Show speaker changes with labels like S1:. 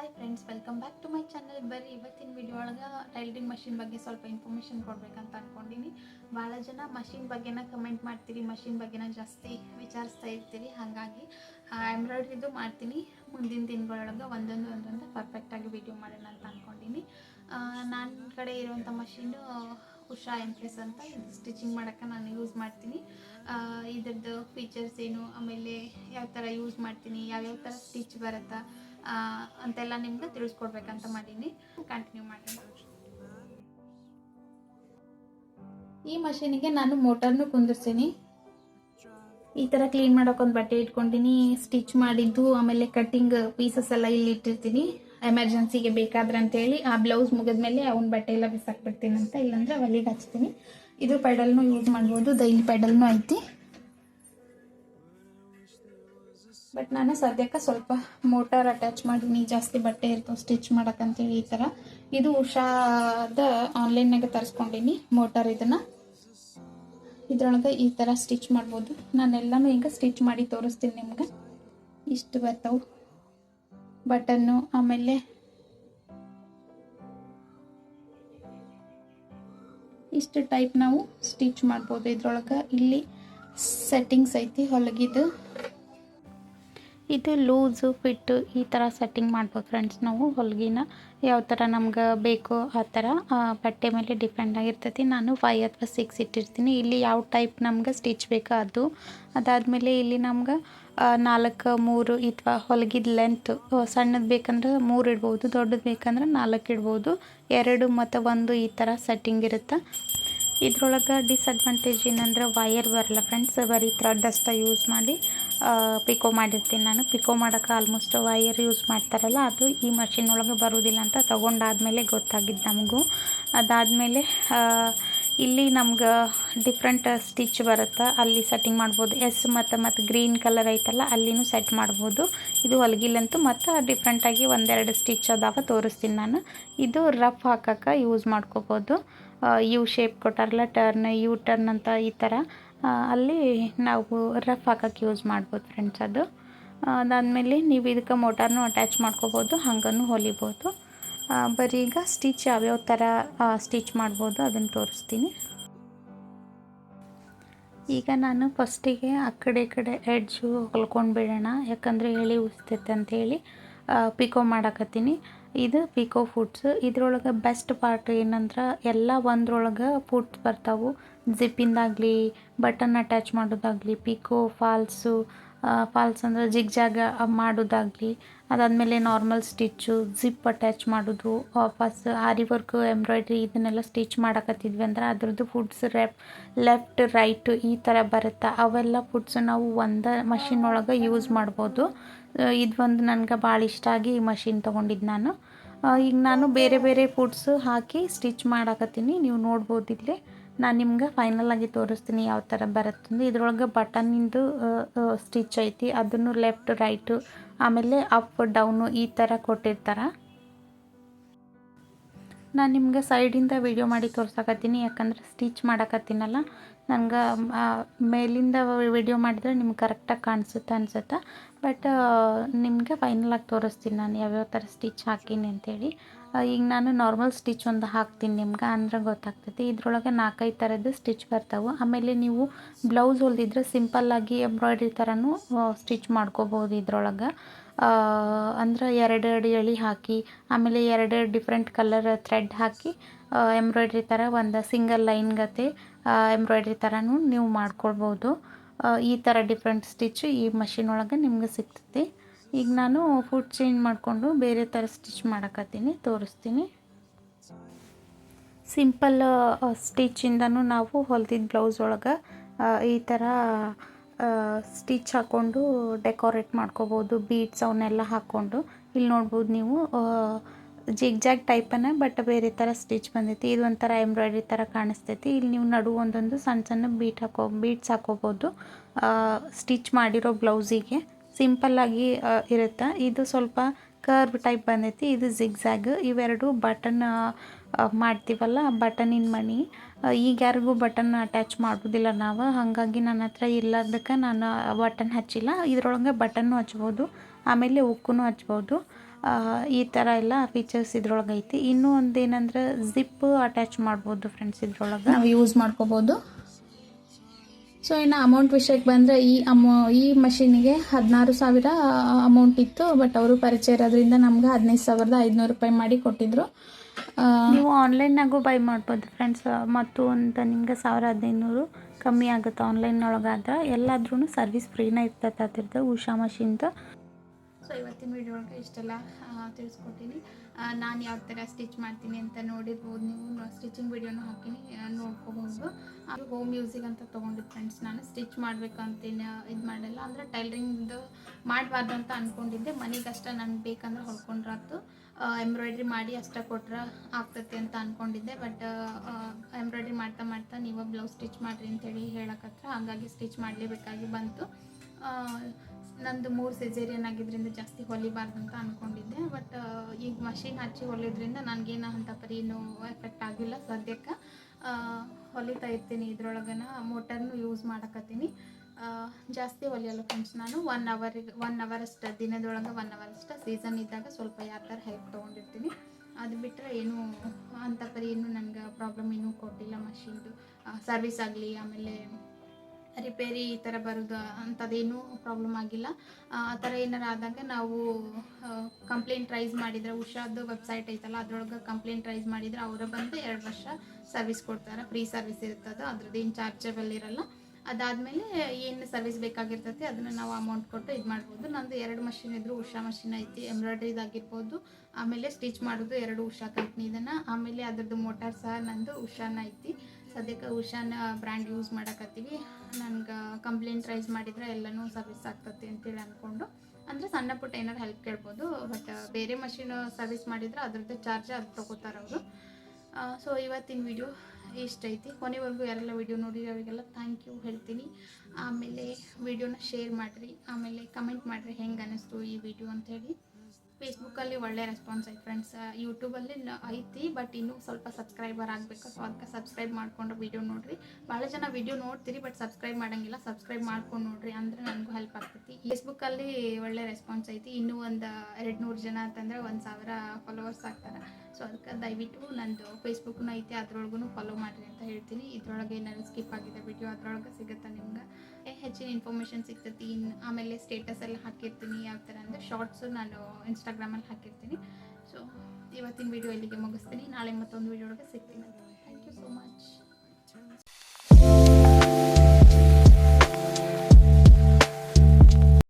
S1: Hi friends welcome back to my channel ಬರೀ ಇವತ್ತಿನ video ಒಳಗೆ ಟೈಲರಿಂಗ್ ಮಷಿನ್ ಬಗ್ಗೆ ಸ್ವಲ್ಪ ಇನ್ಫಾರ್ಮೇಷನ್ ಕೊಡಬೇಕಂತ ಅಂದ್ಕೊಂಡಿನಿ ಭಾಳ ಜನ ಮಷಿನ್ ಬಗ್ಗೆನ ಕಮೆಂಟ್ ಮಾಡ್ತೀರಿ ಮಷಿನ್ ಬಗ್ಗೆನ ಜಾಸ್ತಿ ವಿಚಾರಿಸ್ತಾ ಇರ್ತೀರಿ. ಹಾಗಾಗಿ ಎಂಬ್ರಾಯ್ಡ್ರಿದು ಮಾಡ್ತೀನಿ. ಮುಂದಿನ ದಿನಗಳೊಳಗೆ ಒಂದೊಂದು ಒಂದೊಂದು ಪರ್ಫೆಕ್ಟಾಗಿ ವಿಡಿಯೋ ಮಾಡೋಣ ಅಂತ ಅಂದ್ಕೊಂಡಿನಿ ನನ್ನ ಕಡೆ ಇರುವಂಥ ಮಷೀನು ಉಷಾ ಎಂಪ್ರೆಸ್ ಅಂತ ಇದು ಸ್ಟಿಚಿಂಗ್ ಮಾಡೋಕ್ಕೆ ನಾನು ಯೂಸ್ ಮಾಡ್ತೀನಿ. ಇದ್ರದ್ದು ಫೀಚರ್ಸ್ ಏನು, ಆಮೇಲೆ ಯಾವ ಥರ ಯೂಸ್ ಮಾಡ್ತೀನಿ, ಯಾವ್ಯಾವ ಥರ ಸ್ಟಿಚ್ ಬರುತ್ತಾ ಅಂತೆಲ್ಲ ನಿಮ್ಗೆ ತಿಳಿಸ್ಕೊಡ್ಬೇಕಂತ ಮಾಡೀನಿ. ಕಂಟಿನ್ಯೂ ಮಾಡಿ ಈ ಮಷೀನಿಗೆ ನಾನು ಮೋಟರ್ನು ಕುಂದಿರ್ತೀನಿ ಈ ಥರ ಕ್ಲೀನ್ ಮಾಡೋಕೊಂದು ಬಟ್ಟೆ ಇಟ್ಕೊಂಡಿನಿ, ಸ್ಟಿಚ್ ಮಾಡಿದ್ದು, ಆಮೇಲೆ ಕಟ್ಟಿಂಗ್ ಪೀಸಸ್ ಎಲ್ಲ ಇಲ್ಲಿ ಇಟ್ಟಿರ್ತೀನಿ. ಎಮರ್ಜೆನ್ಸಿಗೆ ಬೇಕಾದ್ರೆ ಅಂತೇಳಿ ಆ ಬ್ಲೌಸ್ ಮುಗಿದ್ಮೇಲೆ ಅವ್ನ ಬಟ್ಟೆ ಎಲ್ಲ ಬಿಸಾಕ್ಬಿಡ್ತೀನಿ ಅಂತ ಇಲ್ಲಾಂದ್ರೆ ಒಲಿಗೆ ಹಚ್ತೀನಿ. ಇದು ಪೆಡಲ್ನು ಯೂಸ್ ಮಾಡ್ಬೋದು ಡೈಲಿ ಪೆಡಲ್ನು ಐತಿ. ಬಟ್ ನಾನು ಸದ್ಯಕ್ಕೆ ಸ್ವಲ್ಪ ಮೋಟಾರ್ ಅಟ್ಯಾಚ್ ಮಾಡೀನಿ ಜಾಸ್ತಿ ಬಟ್ಟೆ ಇರ್ತಾವೆ ಸ್ಟಿಚ್ ಮಾಡೋಕ್ಕಂತೇಳಿ ಈ ಥರ ಇದು ಉಷಾದ ಆನ್ಲೈನ್ನಾಗೆ ತರಿಸ್ಕೊಂಡಿನಿ ಮೋಟಾರ್ ಇದನ್ನು. ಇದ್ರೊಳಗೆ ಈ ಥರ ಸ್ಟಿಚ್ ಮಾಡ್ಬೋದು. ನಾನೆಲ್ಲನೂ ಈಗ ಸ್ಟಿಚ್ ಮಾಡಿ ತೋರಿಸ್ತೀನಿ ನಿಮ್ಗೆ. ಇಷ್ಟು ಬರ್ತಾವೆ. ಬಟನ್ನು ಆಮೇಲೆ ಇಷ್ಟು ಟೈಪ್ ನಾವು ಸ್ಟಿಚ್ ಮಾಡ್ಬೋದು. ಇದ್ರೊಳಗೆ ಇಲ್ಲಿ ಸೆಟ್ಟಿಂಗ್ಸ್ ಐತಿ, ಹೊಲಗಿದು. ಇದು ಲೂಸು, ಫಿಟ್ಟು ಈ ಥರ ಸೆಟ್ಟಿಂಗ್ ಮಾಡ್ಬೋದು ಫ್ರೆಂಡ್ಸ್ ನಾವು ಹೊಲಿಗೆನ ಯಾವ ಥರ ನಮ್ಗೆ ಬೇಕು ಆ ಥರ ಬಟ್ಟೆ ಮೇಲೆ ಡಿಪೆಂಡ್ ಆಗಿರ್ತೈತಿ. ನಾನು ಫೈವ್ ಅಥವಾ ಸಿಕ್ಸ್ ಇಟ್ಟಿರ್ತೀನಿ. ಇಲ್ಲಿ ಯಾವ ಟೈಪ್ ನಮ್ಗೆ ಸ್ಟಿಚ್ ಬೇಕೋ ಅದು. ಅದಾದಮೇಲೆ ಇಲ್ಲಿ ನಮ್ಗೆ ನಾಲ್ಕು, ಮೂರು ಅಥವಾ ಹೊಲಗಿದ ಲೆಂತ್ ಸಣ್ಣದು ಬೇಕಂದ್ರೆ ಮೂರು ಇಡ್ಬೋದು, ದೊಡ್ಡದು ಬೇಕಂದ್ರೆ ನಾಲ್ಕು ಇಡ್ಬೋದು. ಎರಡು ಮತ್ತು ಒಂದು ಈ ಥರ ಸೆಟ್ಟಿಂಗ್ ಇರುತ್ತೆ. ಇದ್ರೊಳಗೆ ಡಿಸ್ಅಡ್ವಾಂಟೇಜ್ ಏನಂದ್ರೆ ವೈರ್ ಬರಲ್ಲ ಫ್ರೆಂಡ್ಸ್ ಬರೀ ಥ್ರೆಡ್ ಅಷ್ಟೇ ಯೂಸ್ ಮಾಡಿ. ಪಿಕೋ ಮಾಡಿರ್ತೀನಿ ನಾನು. ಪಿಕೋ ಮಾಡೋಕ್ಕೆ ಆಲ್ಮೋಸ್ಟ್ ವೈಯರ್ ಯೂಸ್ ಮಾಡ್ತಾರಲ್ಲ, ಅದು ಈ ಮಷಿನ್ ಒಳಗೆ ಬರೋದಿಲ್ಲ ಅಂತ ತೊಗೊಂಡಾದಮೇಲೆ ಗೊತ್ತಾಗಿದ್ದು ನಮಗೂ. ಅದಾದಮೇಲೆ ಇಲ್ಲಿ ನಮ್ಗೆ ಡಿಫ್ರೆಂಟ್ ಸ್ಟಿಚ್ ಬರುತ್ತೆ, ಅಲ್ಲಿ ಸೆಟ್ಟಿಂಗ್ ಮಾಡ್ಬೋದು. ಎಸ್ ಮತ್ತು ಮತ್ತು ಗ್ರೀನ್ ಕಲರ್ ಐತಲ್ಲ, ಅಲ್ಲಿನೂ ಸೆಟ್ ಮಾಡ್ಬೋದು. ಇದು ಹೊಲಗಿಲ್ಲಂತೂ ಮತ್ತು ಡಿಫ್ರೆಂಟಾಗಿ ಒಂದೆರಡು ಸ್ಟಿಚ್ ಅದಾವ ತೋರಿಸ್ತೀನಿ ನಾನು. ಇದು ರಫ್ ಹಾಕಕ್ಕೆ ಯೂಸ್ ಮಾಡ್ಕೋಬೋದು. ಯು ಶೇಪ್ ಕೊಟ್ಟಾರಲ್ಲ ಟರ್ನ್ ಯು ಟರ್ನ್ ಅಂತ ಈ ಥರ ಅಲ್ಲಿ ನಾವು ರಫ್ ಹಾಕೋಕ್ಕೆ ಯೂಸ್ ಮಾಡ್ಬೋದು ಫ್ರೆಂಡ್ಸ್ ಅದು. ಅದಾದಮೇಲೆ ನೀವು ಇದಕ್ಕೆ ಮೋಟಾರ್ನು ಅಟ್ಯಾಚ್ ಮಾಡ್ಕೋಬೋದು, ಹಂಗನ್ನು ಹೊಲಿಬೋದು. ಬರೀ ಈಗ ಸ್ಟಿಚ್ ಯಾವ್ಯಾವ ಥರ ಸ್ಟಿಚ್ ಮಾಡ್ಬೋದು ಅದನ್ನು ತೋರಿಸ್ತೀನಿ. ಈಗ ನಾನು ಫಸ್ಟಿಗೆ ಆ ಕಡೆ ಕಡೆ ಎಡ್ಜು ಹೊಲ್ಕೊಂಡು ಬಿಡೋಣ, ಯಾಕಂದರೆ ಎಳೆ ಉಸ್ತೈತೆ ಅಂತೇಳಿ ಪಿಕೋ ಮಾಡಕತ್ತೀನಿ. ಇದು ಪಿಕೋ ಫುಡ್ಸ್ ಇದ್ರೊಳಗೆ ಬೆಸ್ಟ್ ಪಾರ್ಟ್ ಏನಂದ್ರೆ ಎಲ್ಲ ಒಂದ್ರೊಳಗೆ ಫುಡ್ಸ್ ಬರ್ತಾವೆ. ಜಿಪ್ಪಿಂದಾಗಲಿ ಬಟನ್ ಅಟ್ಯಾಚ್ ಮಾಡೋದಾಗಲಿ ಪಿಕೋ ಫಾಲ್ಸು ಫಾಲ್ಸ್ ಅಂದ್ರೆ ಜಿಗ್ ಜಾಗ ಮಾಡೋದಾಗಲಿ, ಅದಾದಮೇಲೆ ನಾರ್ಮಲ್ ಸ್ಟಿಚ್ಚು ಜಿಪ್ ಅಟ್ಯಾಚ್ ಮಾಡೋದು ವಾಪಸ್ ಆರಿ ವರ್ಕ್ ಎಂಬ್ರಾಯ್ಡ್ರಿ ಇದನ್ನೆಲ್ಲ ಸ್ಟಿಚ್ ಮಾಡಕತ್ತಿದ್ವಿ ಅಂದ್ರೆ ಅದ್ರದ್ದು ಫುಡ್ಸ್ ರೆಪ್ ಲೆಫ್ಟ್ ರೈಟ್ ಈ ಥರ ಬರುತ್ತೆ. ಅವೆಲ್ಲ ಫುಡ್ಸ್ ನಾವು ಒಂದೇ ಮಷಿನ್ ಒಳಗೆ ಯೂಸ್ ಮಾಡ್ಬೋದು. ಇದು ಒಂದು ನನಗೆ ಭಾಳ ಇಷ್ಟ ಆಗಿ ಈ ಮಷಿನ್ ತೊಗೊಂಡಿದ್ದು ನಾನು. ಈಗ ನಾನು ಬೇರೆ ಬೇರೆ ಫುಡ್ಸು ಹಾಕಿ ಸ್ಟಿಚ್ ಮಾಡಕತ್ತೀನಿ. ನೀವು ನೋಡ್ಬೋದು ಇಲ್ಲಿ ನಾನು ನಿಮ್ಗೆ ಫೈನಲ್ ಆಗಿ ತೋರಿಸ್ತೀನಿ ಯಾವ ಥರ ಬರುತ್ತಂದು ಇದ್ರೊಳಗೆ ಬಟನ್ನಿಂದು ಸ್ಟಿಚ್ ಐತಿ. ಅದನ್ನು ಲೆಫ್ಟ್, ರೈಟು, ಆಮೇಲೆ ಅಪ್, ಡೌನು ಈ ಥರ ಕೊಟ್ಟಿರ್ತಾರೆ. ನಾನು ನಿಮಗೆ ಸೈಡಿಂದ ವಿಡಿಯೋ ಮಾಡಿ ತೋರ್ಸಕತ್ತೀನಿ, ಯಾಕಂದ್ರೆ ಸ್ಟಿಚ್ ಮಾಡಕತ್ತೀನಲ್ಲ. ನನಗೆ ಮೇಲಿಂದ ವಿಡಿಯೋ ಮಾಡಿದ್ರೆ ನಿಮ್ಗೆ ಕರೆಕ್ಟಾಗಿ ಕಾಣಿಸುತ್ತೆ ಅನಿಸುತ್ತೆ? ಬಟ್ ನಿಮಗೆ ಫೈನಲ್ ಆಗಿ ತೋರಿಸ್ತೀನಿ ನಾನು ಯಾವ್ಯಾವ ಥರ ಸ್ಟಿಚ್ ಹಾಕೀನಿ ಅಂತೇಳಿ. ಈಗ ನಾನು ನಾರ್ಮಲ್ ಸ್ಟಿಚ್ ಒಂದು ಹಾಕ್ತೀನಿ ನಿಮ್ಗೆ, ಅಂದ್ರೆ ಗೊತ್ತಾಗ್ತೈತಿ. ಇದ್ರೊಳಗೆ ನಾಲ್ಕೈದು ಥರದ್ದು ಸ್ಟಿಚ್ ಬರ್ತಾವೆ. ಆಮೇಲೆ ನೀವು ಬ್ಲೌಸ್ ಹೊಲ್ದಿದ್ರೆ ಸಿಂಪಲ್ಲಾಗಿ ಎಂಬ್ರಾಯ್ಡ್ರಿ ಥರನೂ ಸ್ಟಿಚ್ ಮಾಡ್ಕೋಬೋದು ಇದ್ರೊಳಗೆ. ಅಂದ್ರೆ ಎರಡೆರಡು ಎಳಿ ಹಾಕಿ, ಆಮೇಲೆ ಎರಡೆರಡು ಡಿಫ್ರೆಂಟ್ ಕಲರ್ ಥ್ರೆಡ್ ಹಾಕಿ ಎಂಬ್ರಾಯ್ಡ್ರಿ ಥರ ಒಂದು ಸಿಂಗಲ್ ಲೈನ್ ಗತೆ ಎಂಬ್ರಾಯ್ಡ್ರಿ ಥರನೂ ನೀವು ಮಾಡ್ಕೊಳ್ಬೋದು. ಈ ಥರ ಡಿಫ್ರೆಂಟ್ ಸ್ಟಿಚ್ ಈ ಮಷಿನ್ ಒಳಗೆ ನಿಮ್ಗೆ ಸಿಗ್ತೈತಿ ಈಗ ನಾನು ಫುಡ್ ಚೇಂಜ್ ಮಾಡಿಕೊಂಡು ಬೇರೆ ಥರ ಸ್ಟಿಚ್ ಮಾಡಕತ್ತೀನಿ, ತೋರಿಸ್ತೀನಿ. ಸಿಂಪಲ್ ಸ್ಟಿಚ್ಚಿಂದನೂ ನಾವು ಹೊಲ್ದಿದ್ದ ಬ್ಲೌಸ್ ಒಳಗೆ ಈ ಥರ ಸ್ಟಿಚ್ ಹಾಕ್ಕೊಂಡು ಡೆಕೋರೇಟ್ ಮಾಡ್ಕೋಬೋದು ಬೀಡ್ಸ್ ಅವನ್ನೆಲ್ಲ ಹಾಕ್ಕೊಂಡು ಇಲ್ಲಿ ನೋಡ್ಬೋದು ನೀವು ಜಿಗ್ ಜಾಗ್ ಟೈಪನ್ನ ಬಟ್ ಬೇರೆ ಥರ ಸ್ಟಿಚ್ ಬಂದೈತಿ. ಇದು ಒಂಥರ ಎಂಬ್ರಾಯ್ಡ್ರಿ ಥರ ಕಾಣಿಸ್ತೈತಿ. ಇಲ್ಲಿ ನೀವು ನಡು ಒಂದೊಂದು ಸಣ್ಣ ಸಣ್ಣ ಬೀಟ್ ಹಾಕೋ ಬೀಟ್ಸ್ ಹಾಕೋಬೋದು. ಸ್ಟಿಚ್ ಮಾಡಿರೋ ಬ್ಲೌಸಿಗೆ ಸಿಂಪಲ್ಲಾಗಿ ಇರುತ್ತೆ? ಇದು ಸ್ವಲ್ಪ ಕರ್ವ್ ಟೈಪ್ ಬಂದೈತಿ, ಇದು ಝಿಗ್ಝ್ಯಾಗ್ ಇವೆರಡು ಬಟನ್ ಮಾಡ್ತೀವಲ್ಲ ಬಟನಿನ ಮಣಿ ಈಗ ಯಾರಿಗೂ ಬಟನ್ ಅಟ್ಯಾಚ್ ಮಾಡೋದಿಲ್ಲ ನಾವು. ಹಾಗಾಗಿ ನನ್ನ ಹತ್ರ ಇಲ್ಲದಕ್ಕೆ ನಾನು ಬಟನ್ ಹಚ್ಚಿಲ್ಲ. ಇದ್ರೊಳಗೆ ಬಟನ್ನು ಹಚ್ಬೋದು, ಆಮೇಲೆ ಉಕ್ಕೂ ಹಚ್ಬೋದು. ಈ ಥರ ಎಲ್ಲ ಫೀಚರ್ಸ್ ಇದ್ರೊಳಗೆ ಐತಿ ಇನ್ನೂ ಒಂದು ಏನಂದ್ರೆ ಜಿಪ್ ಅಟ್ಯಾಚ್ ಮಾಡ್ಬೋದು ಫ್ರೆಂಡ್ಸ್ ಇದ್ರೊಳಗೆ.
S2: ನಾವು ಯೂಸ್ ಮಾಡ್ಕೋಬೋದು. ಸೊ ಇನ್ನು ಅಮೌಂಟ್ ವಿಷಯಕ್ಕೆ ಬಂದರೆ ಈ ಅಮೌ ಈ ಮಷೀನಿಗೆ ಹದಿನಾರು ಸಾವಿರ ಅಮೌಂಟ್ ಇತ್ತು ಬಟ್ ಅವರು ಪರಿಚಯ ಇರೋದ್ರಿಂದ ನಮ್ಗೆ ಹದಿನೈದು ಸಾವಿರದ ಐದುನೂರು ರೂಪಾಯಿ ಮಾಡಿ ಕೊಟ್ಟಿದ್ರು.
S1: ನೀವು ಆನ್ಲೈನ್ನಾಗೂ ಬೈ ಮಾಡ್ಬೋದು ಫ್ರೆಂಡ್ಸ್ ಮತ್ತು ಅಂತ ನಿಮಗೆ ಸಾವಿರ ಹದಿನೈದುನೂರು ಕಮ್ಮಿ ಆಗುತ್ತೆ ಆನ್ಲೈನ್ ಒಳಗಾದ್ರೆ. ಎಲ್ಲಾದ್ರೂ ಸರ್ವಿಸ್ ಫ್ರೀನೇ ಇರ್ತೈತೆ ಅದ್ರದ್ದು, ಉಷಾ ಮಷಿನ್ದು
S2: ಸೊ ಇವತ್ತಿನ ವಿಡಿಯೋ ಒಳಗೆ ಇಷ್ಟೆಲ್ಲ ತಿಳಿಸ್ಕೊತೀನಿ ನಾನು ಯಾವ ಥರ ಸ್ಟಿಚ್ ಮಾಡ್ತೀನಿ ಅಂತ ನೋಡಿರ್ಬೋದು ನೀವು. ಸ್ಟಿಚಿಂಗ್ ವಿಡಿಯೋನು ಹಾಕಿನಿ ನೋಡ್ಕೋಬಹುದು. ಅದು ಹೋಮ್ ಮ್ಯೂಸಿಕ್ ಅಂತ ತೊಗೊಂಡಿದ್ದು ಫ್ರೆಂಡ್ಸ್ ನಾನು. ಸ್ಟಿಚ್ ಮಾಡ್ಬೇಕಂತೇನು ಇದು ಮಾಡಲ್ಲ. ಅಂದರೆ ಟೈಲರಿಂಗ್ದು ಮಾಡಬಾರ್ದು ಅಂತ ಅಂದ್ಕೊಂಡಿದ್ದೆ ಮನೆಗಷ್ಟೇ ನನಗೆ ಬೇಕಂದ್ರೆ ಹೊಲ್ಕೊಂಡ್ರಾತು. ಎಂಬ್ರಾಯ್ಡ್ರಿ ಮಾಡಿ ಅಷ್ಟೇ ಕೊಟ್ರೆ ಆಗ್ತೈತಿ ಅಂತ ಅಂದ್ಕೊಂಡಿದ್ದೆ ಬಟ್ ಎಂಬ್ರಾಯ್ಡ್ರಿ ಮಾಡ್ತಾ ಮಾಡ್ತಾ ನೀವು ಬ್ಲೌಸ್ ಸ್ಟಿಚ್ ಮಾಡಿರಿ ಅಂತೇಳಿ ಹೇಳಕತ್ರ ಹಾಗಾಗಿ ಸ್ಟಿಚ್ ಮಾಡಲೇಬೇಕಾಗಿ ಬಂತು. ನಂದು ಮೂರು ಸೆಜೇರಿಯನ್ ಆಗಿದ್ರಿಂದ ಜಾಸ್ತಿ ಹೊಲಿಬಾರ್ದು ಅಂತ ಅಂದ್ಕೊಂಡಿದ್ದೆ ಬಟ್ ಈಗ ಮಷಿನ್ ಹಚ್ಚಿ ಹೊಲಿದ್ರಿಂದ ನನಗೇನು ಅಂತ ಪರಿ ಏನೂ ಎಫೆಕ್ಟ್ ಆಗಿಲ್ಲ ಸದ್ಯಕ್ಕೆ. ಹೊಲಿತಾ ಇರ್ತೀನಿ ಇದ್ರೊಳಗನ ಮೋಟರ್ನು ಯೂಸ್ ಮಾಡಕತ್ತೀನಿ. ಜಾಸ್ತಿ ಹೊಲಿಯಲ್ಲ ಫ್ರೆಂಡ್ಸ್ ನಾನು. ಒನ್ ಅವರಿಗೆ ಒನ್ ಅವರ್ ಅಷ್ಟು ದಿನದೊಳಗೆ ಒನ್ ಅವರ್ ಅಷ್ಟು ಸೀಸನ್ ಇದ್ದಾಗ ಸ್ವಲ್ಪ ಯಾವ ಥರ ಹೆಲ್ಪ್ ತೊಗೊಂಡಿರ್ತೀನಿ. ಅದು ಬಿಟ್ಟರೆ ಏನು ಅಂತ ಪರಿ ಏನು ನನಗೆ ಪ್ರಾಬ್ಲಮ್ ಏನೂ ಕೊಟ್ಟಿಲ್ಲ ಮಷಿನ್ದು. ಸರ್ವಿಸ್ ಆಗಲಿ, ಆಮೇಲೆ ರಿಪೇರಿ ಈ ಥರ ಬರೋದು ಅಂಥದ್ದೇನೂ ಪ್ರಾಬ್ಲಮ್ ಆಗಿಲ್ಲ. ಆ ಥರ ಏನಾರು ಆದಾಗ ನಾವು ಕಂಪ್ಲೇಂಟ್ ರೈಸ್ ಮಾಡಿದರೆ, ಉಷಾದು ವೆಬ್ಸೈಟ್ ಐತಲ್ಲ, ಅದ್ರೊಳಗೆ ಕಂಪ್ಲೇಂಟ್ ರೈಸ್ ಮಾಡಿದರೆ ಅವರ ಬಂದು ಎರಡು ವರ್ಷ ಸರ್ವಿಸ್ ಕೊಡ್ತಾರೆ. ಫ್ರೀ ಸರ್ವಿಸ್ ಇರ್ತದೆ ಅದ್ರದ್ದು ಏನು ಚಾರ್ಜಬಲ್ ಇರಲ್ಲ. ಅದಾದಮೇಲೆ ಏನು ಸರ್ವಿಸ್ ಬೇಕಾಗಿರ್ತೈತಿ ಅದನ್ನು ನಾವು ಅಮೌಂಟ್ ಕೊಟ್ಟು ಇದು ಮಾಡ್ಬೋದು. ನಂದು ಎರಡು ಮಷಿನ್ ಇದ್ರು, ಉಷಾ ಮಷಿನ್ ಐತಿ ಎಂಬ್ರಾಯ್ಡ್ರಿದಾಗಿರ್ಬೋದು ಆಮೇಲೆ ಸ್ಟಿಚ್ ಮಾಡೋದು ಎರಡು ಉಷಾ ಕಂಪ್ನಿದನ ಆಮೇಲೆ ಅದ್ರದ್ದು ಮೋಟಾರ್ ಸಹ ನಂದು ಉಷಾನ ಐತಿ. ಸದ್ಯಕ್ಕೆ ಉಷಾನ ಬ್ರ್ಯಾಂಡ್ ಯೂಸ್ ಮಾಡಕತ್ತೀವಿ. ನನಗೆ ಕಂಪ್ಲೇಂಟ್ ರೈಸ್ ಮಾಡಿದ್ರೆ ಎಲ್ಲನೂ ಸರ್ವಿಸ್ ಆಗ್ತತಿ ಅಂತೇಳಿ ಅಂದ್ಕೊಂಡು ಅಂದರೆ ಸಣ್ಣ ಪುಟ್ಟ ಏನಾದ್ರು ಹೆಲ್ಪ್ ಕೇಳ್ಬೋದು. ಬಟ್ ಬೇರೆ ಮಷೀನ್ ಸರ್ವಿಸ್ ಮಾಡಿದ್ರೆ ಅದ್ರದ್ದು ಚಾರ್ಜ್ ಅದು ತೊಗೋತಾರೆ ಅವರು. ಸೊ ಇವತ್ತಿನ ವಿಡಿಯೋ ಇಷ್ಟ ಐತಿ ಕೊನೆವರೆಗೂ ಯಾರೆಲ್ಲ ವಿಡಿಯೋ ನೋಡಿ ಅವರಿಗೆಲ್ಲ ಥ್ಯಾಂಕ್ ಯು ಹೇಳ್ತೀನಿ. ಆಮೇಲೆ ವಿಡಿಯೋನ ಶೇರ್ ಮಾಡಿರಿ. ಆಮೇಲೆ ಕಮೆಂಟ್ ಮಾಡಿರಿ ಹೆಂಗೆ ಅನ್ನಿಸ್ತು ಈ ವಿಡಿಯೋ ಅಂಥೇಳಿ ಫೇಸ್ಬುಕ್ಕಲ್ಲಿ ಒಳ್ಳೆ ರೆಸ್ಪಾನ್ಸ್ ಐತೆ ಫ್ರೆಂಡ್ಸ್ ಯೂಟ್ಯೂಬಲ್ಲಿ ಐತಿ ಬಟ್ ಇನ್ನೂ ಸ್ವಲ್ಪ ಸಬ್ಸ್ಕ್ರೈಬರ್ ಆಗಬೇಕು. ಸೊ ಅದಕ್ಕೆ ಸಬ್ಸ್ಕ್ರೈಬ್ ಮಾಡ್ಕೊಂಡು ವಿಡಿಯೋ ನೋಡಿರಿ. ಭಾಳ ಜನ ವಿಡಿಯೋ ನೋಡ್ತೀರಿ ಬಟ್ ಸಬ್ಸ್ಕ್ರೈಬ್ ಮಾಡಂಗಿಲ್ಲ. ಸಬ್ಸ್ಕ್ರೈಬ್ ಮಾಡ್ಕೊಂಡು ನೋಡ್ರಿ ಅಂದರೆ ನನಗೂ ಹೆಲ್ಪ್ ಆಗ್ತೈತಿ. ಫೇಸ್ಬುಕ್ಕಲ್ಲಿ ಒಳ್ಳೆ ರೆಸ್ಪಾನ್ಸ್ ಐತಿ. ಇನ್ನೂ ಒಂದು ಎರಡು ನೂರು ಜನ ಅಂತಂದರೆ ಒಂದು ಸಾವಿರ ಫಾಲೋವರ್ಸ್ ಆಗ್ತಾರೆ. ಸೊ ಅದಕ್ಕೆ ದಯವಿಟ್ಟು ನಂದು ಫೇಸ್ಬುಕ್ನು ಐತಿ ಅದರೊಳಗೂ ಫಾಲೋ ಮಾಡಿರಿ ಅಂತ ಹೇಳ್ತೀನಿ. ಇದ್ರೊಳಗೆ ಏನಾದ್ರು ಸ್ಕಿಪ್ ಆಗಿದೆ ವಿಡಿಯೋ ಅದ್ರೊಳಗೆ ಸಿಗುತ್ತೆ ನಿಮ್ಗೆ? ಹೆಚ್ಚಿನ ಇನ್ಫಾರ್ಮೇಷನ್ ಸಿಗ್ತೈತಿ. ಆಮೇಲೆ ಸ್ಟೇಟಸ್ ಎಲ್ಲ ಹಾಕಿರ್ತೀನಿ, ಯಾವ ಥರ ಅಂದರೆ ಶಾರ್ಟ್ಸು ನಾನು ಇನ್ಸ್ಟಾಗ್ರಾಮಲ್ಲಿ ಹಾಕಿರ್ತೀನಿ. ಸೊ ಇವತ್ತಿನ ವಿಡಿಯೋ ಇಲ್ಲಿಗೆ ಮುಗಿಸ್ತೀನಿ. ನಾಳೆ ಮತ್ತೊಂದು ವೀಡಿಯೋ ಒಳಗೆ ಸಿಗ್ತೀನಿ.